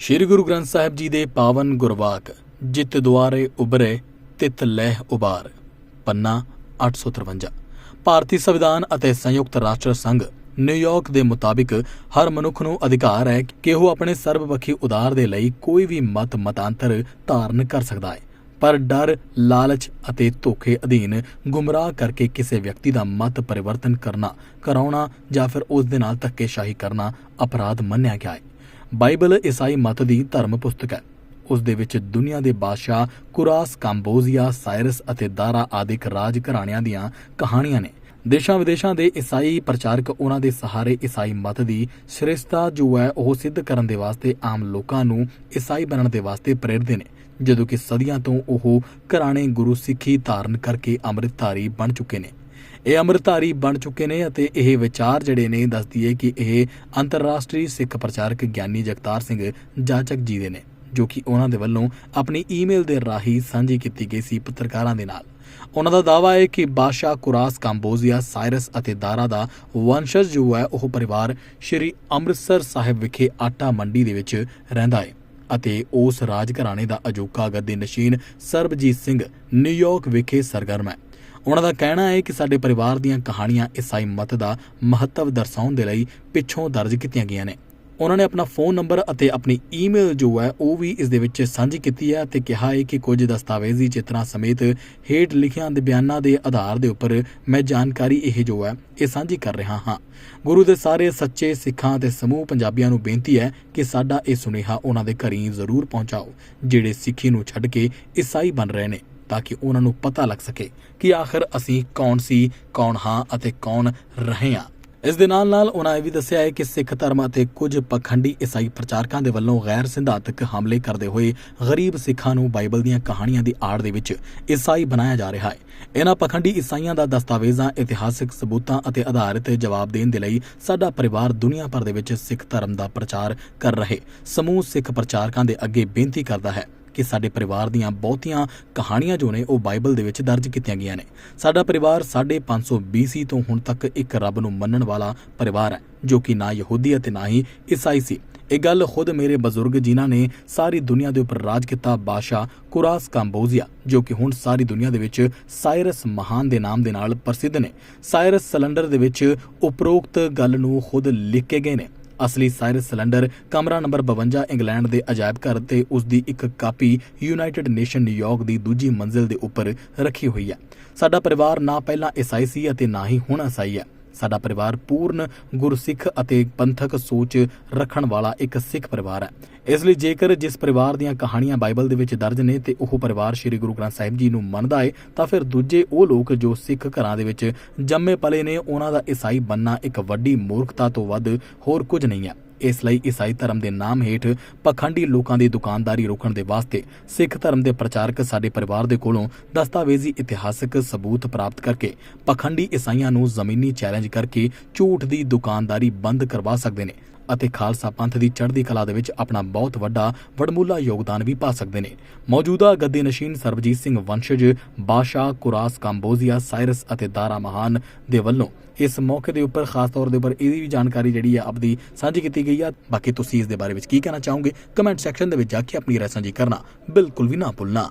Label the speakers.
Speaker 1: ਸ੍ਰੀ ਗੁਰੂ ਗ੍ਰੰਥ ਸਾਹਿਬ ਜੀ ਦੇ ਪਾਵਨ ਗੁਰਵਾਕ, ਜਿਤ ਦੁਆਰੇ ਉਬਰੇ ਤਿਤ ਲਹਿ ਉਬਾਰ, ਪੰਨਾ 853 ਭਾਰਤੀ ਸੰਵਿਧਾਨ ਅਤੇ ਸੰਯੁਕਤ ਰਾਸ਼ਟਰ ਸੰਘ ਨਿਊਯਾਰਕ ਦੇ ਮੁਤਾਬਿਕ ਹਰ ਮਨੁੱਖ ਨੂੰ ਅਧਿਕਾਰ ਹੈ ਕਿ ਉਹ ਆਪਣੇ ਸਰਬਪੱਖੀ ਉਦਾਰ ਦੇ ਲਈ ਕੋਈ ਵੀ ਮਤ ਮਤਾਂਤਰ ਧਾਰਨ ਕਰ ਸਕਦਾ ਹੈ। ਪਰ ਡਰ, ਲਾਲਚ ਅਤੇ ਧੋਖੇ ਅਧੀਨ ਗੁੰਮਰਾਹ ਕਰਕੇ ਕਿਸੇ ਵਿਅਕਤੀ ਦਾ ਮਤ ਪਰਿਵਰਤਨ ਕਰਨਾ, ਕਰਾਉਣਾ ਜਾਂ ਫਿਰ ਉਸ ਦੇ ਨਾਲ ਧੱਕੇਸ਼ਾਹੀ ਕਰਨਾ ਅਪਰਾਧ ਮੰਨਿਆ ਗਿਆ ਹੈ। ਬਾਈਬਲ ਈਸਾਈ ਮਤ ਦੀ ਧਰਮ ਪੁਸਤਕ ਹੈ। ਉਸ ਦੇ ਵਿੱਚ ਦੁਨੀਆ ਦੇ ਬਾਦਸ਼ਾਹ ਕੁਰਾਸ, ਕੰਬੋਜ਼ੀਆ, ਸਾਇਰਸ ਅਤੇ ਦਾਰਾ ਆਦਿਕ ਰਾਜ ਘਰਾਣਿਆਂ ਦੀਆਂ ਕਹਾਣੀਆਂ ਨੇ। ਦੇਸ਼ਾਂ ਵਿਦੇਸ਼ਾਂ ਦੇ ਈਸਾਈ ਪ੍ਰਚਾਰਕ ਉਹਨਾਂ ਦੇ ਸਹਾਰੇ ਈਸਾਈ ਮਤ ਦੀ ਸ਼੍ਰੇਸ਼ਟਤਾ ਜੋ ਹੈ, ਉਹ ਸਿੱਧ ਕਰਨ ਦੇ ਵਾਸਤੇ ਆਮ ਲੋਕਾਂ ਨੂੰ ਈਸਾਈ ਬਣਨ ਦੇ ਵਾਸਤੇ ਪ੍ਰੇਰਦੇ ਨੇ। ਜਦੋਂ ਕਿ ਸਦੀਆਂ ਤੋਂ ਉਹ ਘਰਾਣੇ ਗੁਰੂ ਸਿੱਖੀ ਧਾਰਨ ਕਰਕੇ ਅੰਮ੍ਰਿਤਧਾਰੀ ਬਣ ਚੁੱਕੇ ਨੇ। ਇਹ ਅੰਮ੍ਰਿਤਧਾਰੀ ਬਣ ਚੁੱਕੇ ਨੇ ਅਤੇ ਇਹ ਵਿਚਾਰ ਜਿਹੜੇ ਨੇ ਦੱਸਦੀ ਹੈ ਕਿ ਇਹ ਅੰਤਰਰਾਸ਼ਟਰੀ ਸਿੱਖ ਪ੍ਰਚਾਰਕ ਗਿਆਨੀ ਜਗਤਾਰ ਸਿੰਘ ਜਾਚਕ ਜੀ ਦੇ ਨੇ, ਜੋ ਕਿ ਉਹਨਾਂ ਦੇ ਵੱਲੋਂ ਆਪਣੀ ਈਮੇਲ ਦੇ ਰਾਹੀਂ ਸਾਂਝੀ ਕੀਤੀ ਗਈ ਸੀ ਪੱਤਰਕਾਰਾਂ ਦੇ ਨਾਲ। ਉਹਨਾਂ ਦਾ ਦਾਅਵਾ ਹੈ ਕਿ ਬਾਦਸ਼ਾਹ ਕੁਰਾਸ ਕੰਬੋਜ਼ੀਆ, ਸਾਇਰਸ ਅਤੇ ਦਾਰਾ ਦਾ ਵੰਸ਼ਜ ਜੋ ਹੈ, ਉਹ ਪਰਿਵਾਰ ਸ਼੍ਰੀ ਅੰਮ੍ਰਿਤਸਰ ਸਾਹਿਬ ਵਿਖੇ ਆਟਾ ਮੰਡੀ ਦੇ ਵਿੱਚ ਰਹਿੰਦਾ ਹੈ ਅਤੇ ਉਸ ਰਾਜ ਘਰਾਣੇ ਦਾ ਅਜੋਕਾ ਗੱਦੀ ਨਸ਼ੀਨ ਸਰਬਜੀਤ ਸਿੰਘ ਨਿਊਯਾਰਕ ਵਿਖੇ ਸਰਗਰਮ ਹੈ। ਉਹਨਾਂ ਦਾ ਕਹਿਣਾ ਹੈ ਕਿ ਸਾਡੇ ਪਰਿਵਾਰ ਦੀਆਂ ਕਹਾਣੀਆਂ ਈਸਾਈ ਮਤ ਦਾ ਮਹੱਤਵ ਦਰਸਾਉਣ ਦੇ ਲਈ ਪਿੱਛੋਂ ਦਰਜ ਕੀਤੀਆਂ ਗਈਆਂ ਨੇ। ਉਹਨਾਂ ਨੇ ਆਪਣਾ ਫੋਨ ਨੰਬਰ ਅਤੇ ਆਪਣੀ ਈਮੇਲ ਜੋ ਹੈ, ਉਹ ਵੀ ਇਸ ਦੇ ਵਿੱਚ ਸਾਂਝੀ ਕੀਤੀ ਹੈ ਤੇ ਕਿਹਾ ਹੈ ਕਿ ਕੁਝ ਦਸਤਾਵੇਜ਼ੀ ਚਿੱਤਰਾਂ ਸਮੇਤ ਹੇਠ ਲਿਖਿਆਂ ਦੇ ਬਿਆਨਾਂ ਦੇ ਆਧਾਰ ਦੇ ਉੱਪਰ ਮੈਂ ਜਾਣਕਾਰੀ ਇਹ ਜੋ ਹੈ, ਇਹ ਸਾਂਝੀ ਕਰ ਰਿਹਾ ਹਾਂ। ਗੁਰੂ ਦੇ ਸਾਰੇ ਸੱਚੇ ਸਿੱਖਾਂ ਤੇ ਸਮੂਹ ਪੰਜਾਬੀਆਂ ਨੂੰ ਬੇਨਤੀ ਹੈ ਕਿ ਸਾਡਾ ਇਹ ਸੁਨੇਹਾ ਉਹਨਾਂ ਦੇ ਘਰੀਂ ਜ਼ਰੂਰ ਪਹੁੰਚਾਓ, ਜਿਹੜੇ ਸਿੱਖੀ ਨੂੰ ਛੱਡ ਕੇ ਈਸਾਈ ਬਣ ਰਹੇ ਨੇ। ਤਾਂ ਕਿ ਉਹਨਾਂ ਨੂੰ ਪਤਾ ਲੱਗ ਸਕੇ ਕਿ ਆਖਰ ਅਸੀਂ ਕੌਣ ਸੀ, ਕੌਣ ਹਾਂ ਅਤੇ ਕੌਣ ਰਹੇ ਹਾਂ। ਇਸ ਦੇ ਨਾਲ ਨਾਲ ਉਹਨਾਂ ਇਹ ਵੀ ਦੱਸਿਆ ਹੈ ਕਿ ਸਿੱਖ ਧਰਮ ਅਤੇ ਕੁਝ ਪਖੰਡੀ ਈਸਾਈ ਪ੍ਰਚਾਰਕਾਂ ਦੇ ਵੱਲੋਂ ਗੈਰ ਸਿਧਾਂਤਕ ਹਮਲੇ ਕਰਦੇ ਹੋਏ ਗਰੀਬ ਸਿੱਖਾਂ ਨੂੰ ਬਾਈਬਲ ਦੀਆਂ ਕਹਾਣੀਆਂ ਦੀ ਆੜ ਦੇ ਵਿੱਚ ਈਸਾਈ ਬਣਾਇਆ ਜਾ ਰਿਹਾ ਹੈ। ਇਹਨਾਂ ਪਖੰਡੀ ਈਸਾਈਆਂ ਦਾ ਦਸਤਾਵੇਜ਼ਾਂ, ਇਤਿਹਾਸਕ ਸਬੂਤਾਂ ਅਤੇ ਆਧਾਰਿਤ ਜਵਾਬ ਦੇਣ ਦੇ ਲਈ ਸਾਡਾ ਪਰਿਵਾਰ ਦੁਨੀਆ ਭਰ ਦੇ ਵਿੱਚ ਸਿੱਖ ਧਰਮ ਦਾ ਪ੍ਰਚਾਰ ਕਰ ਰਹੇ ਸਮੂਹ ਸਿੱਖ ਪ੍ਰਚਾਰਕਾਂ ਦੇ ਅੱਗੇ ਬੇਨਤੀ ਕਰਦਾ ਹੈ। ਕਿ ਸਾਡੇ ਪਰਿਵਾਰ ਦੀਆਂ ਬਹੁਤੀਆਂ ਕਹਾਣੀਆਂ ਜੋ ਨੇ ਉਹ ਬਾਈਬਲ ਦੇ ਵਿੱਚ ਦਰਜ ਕੀਤੀਆਂ ਗਈਆਂ ਨੇ। ਸਾਡਾ ਪਰਿਵਾਰ 550 BC ਤੋਂ ਹੁਣ ਤੱਕ ਇੱਕ ਰੱਬ ਨੂੰ ਮੰਨਣ ਵਾਲਾ ਪਰਿਵਾਰ ਹੈ, ਜੋ ਕਿ ਨਾ ਯਹੂਦੀ ਅਤੇ ਨਾ ਹੀ ਈਸਾਈ ਸੀ। ਇਹ ਗੱਲ ਖੁਦ ਮੇਰੇ ਬਜ਼ੁਰਗ ਜਿਨ੍ਹਾਂ ਨੇ ਸਾਰੀ ਦੁਨੀਆ ਦੇ ਉੱਪਰ ਰਾਜ ਕੀਤਾ ਬਾਦਸ਼ਾਹ ਕੁਰਾਸ ਕੰਬੋਜ਼ੀਆ, ਜੋ ਕਿ ਹੁਣ ਸਾਰੀ ਦੁਨੀਆ ਦੇ ਵਿੱਚ ਸਾਇਰਸ ਮਹਾਨ ਦੇ ਨਾਮ ਦੇ ਨਾਲ ਪ੍ਰਸਿੱਧ ਨੇ। ਸਾਇਰਸ ਸਿਲੰਡਰ ਦੇ ਵਿੱਚ ਉਪਰੋਕਤ ਗੱਲ ਨੂੰ ਖੁਦ ਲਿਖ ਕੇ ਗਏ ਨੇ। ਅਸਲੀ ਸਾਇਰਸ ਸਿਲੰਡਰ ਕਮਰਾ ਨੰਬਰ 52 ਇੰਗਲੈਂਡ ਦੇ ਅਜਾਇਬ ਘਰ ਤੇ ਉਸ ਦੀ ਇੱਕ copy United Nation New York ਦੀ ਦੂਜੀ ਮੰਜ਼ਿਲ ਦੇ ਉੱਪਰ ਰੱਖੀ ਹੋਈ ਹੈ। ਸਾਡਾ ਪਰਿਵਾਰ ਨਾ ਪਹਿਲਾਂ ਈਸਾਈ ਸੀ ਅਤੇ ਨਾ ਹੀ ਹੁਣ ਈਸਾਈ ਹੈ। ਸਾਡਾ ਪਰਿਵਾਰ ਪੂਰਨ ਗੁਰਸਿੱਖ ਅਤੇ ਪੰਥਕ ਸੋਚ ਰੱਖਣ ਵਾਲਾ ਇੱਕ ਸਿੱਖ ਪਰਿਵਾਰ ਹੈ। ਇਸ ਲਈ ਜੇਕਰ ਜਿਸ ਪਰਿਵਾਰ ਦੀਆਂ ਕਹਾਣੀਆਂ ਬਾਈਬਲ ਦੇ ਵਿੱਚ ਦਰਜ ਨੇ ਤੇ ਉਹ ਪਰਿਵਾਰ ਸ੍ਰੀ ਗੁਰੂ ਗ੍ਰੰਥ ਸਾਹਿਬ ਜੀ ਨੂੰ ਮੰਨਦਾ ਏ, ਤਾਂ ਫਿਰ ਦੂਜੇ ਉਹ ਲੋਕ ਜੋ ਸਿੱਖ ਘਰਾਂ ਦੇ ਵਿੱਚ ਜੰਮੇ ਪਲੇ ਨੇ, ਉਹਨਾਂ ਦਾ ਈਸਾਈ ਬੰਨਾ ਇੱਕ ਵੱਡੀ ਮੂਰਖਤਾ ਤੋਂ ਵੱਧ ਹੋਰ ਕੁਝ ਨਹੀਂ ਹੈ। ਇਸ ਲਈ ਈਸਾਈ ਧਰਮ ਦੇ ਨਾਮ ਹੇਠ ਪਖੰਡੀ ਲੋਕਾਂ ਦੀ ਦੁਕਾਨਦਾਰੀ ਰੋਕਣ ਦੇ ਵਾਸਤੇ ਸਿੱਖ ਧਰਮ ਦੇ ਪ੍ਰਚਾਰਕ ਸਾਡੇ ਪਰਿਵਾਰ ਦੇ ਕੋਲੋਂ ਦਸਤਾਵੇਜ਼ੀ ਇਤਿਹਾਸਕ ਸਬੂਤ ਪ੍ਰਾਪਤ ਕਰਕੇ ਪਖੰਡੀ ਈਸਾਈਆਂ ਨੂੰ ਜ਼ਮੀਨੀ ਚੈਲੰਜ ਕਰਕੇ ਝੂਠ ਦੀ ਦੁਕਾਨਦਾਰੀ ਬੰਦ ਕਰਵਾ ਸਕਦੇ ਨੇ। ਅਤੇ ਖਾਲਸਾ ਪੰਥ ਦੀ ਚੜ੍ਹਦੀ ਕਲਾ ਦੇ ਵਿੱਚ ਆਪਣਾ ਬਹੁਤ ਵੱਡਾ ਵਡਮੁੱਲਾ ਯੋਗਦਾਨ ਵੀ ਪਾ ਸਕਦੇ ਨੇ। ਮੌਜੂਦਾ ਗੱਦੀ ਸਰਬਜੀਤ ਸਿੰਘ ਵੰਸ਼ਜ, ਬਾਦਸ਼ਾਹ ਕੁਰਾਸ ਕੰਬੋਜ਼ੀਆ, ਸਾਇਰਸ ਅਤੇ ਦਾਰਾ ਮਹਾਨ ਦੇ ਵੱਲੋਂ ਇਸ ਮੌਕੇ ਦੇ ਉੱਪਰ ਖਾਸ ਤੌਰ ਦੇ ਉੱਪਰ ਇਹਦੀ ਵੀ ਜਾਣਕਾਰੀ ਜਿਹੜੀ ਹੈ ਆਪਦੀ ਸਾਂਝੀ ਕੀਤੀ ਗਈ ਆ। ਬਾਕੀ ਤੁਸੀਂ ਇਸ ਦੇ ਬਾਰੇ ਵਿੱਚ ਕੀ ਕਹਿਣਾ ਚਾਹੋਗੇ? ਕਮੈਂਟ ਸੈਕਸ਼ਨ ਦੇ ਵਿੱਚ ਜਾ ਕੇ ਆਪਣੀ ਰਾਏ ਸਾਂਝੀ ਕਰਨਾ। ਬਿਲਕੁਲ ਵੀ ਨਾ ਭੁੱਲਣਾ।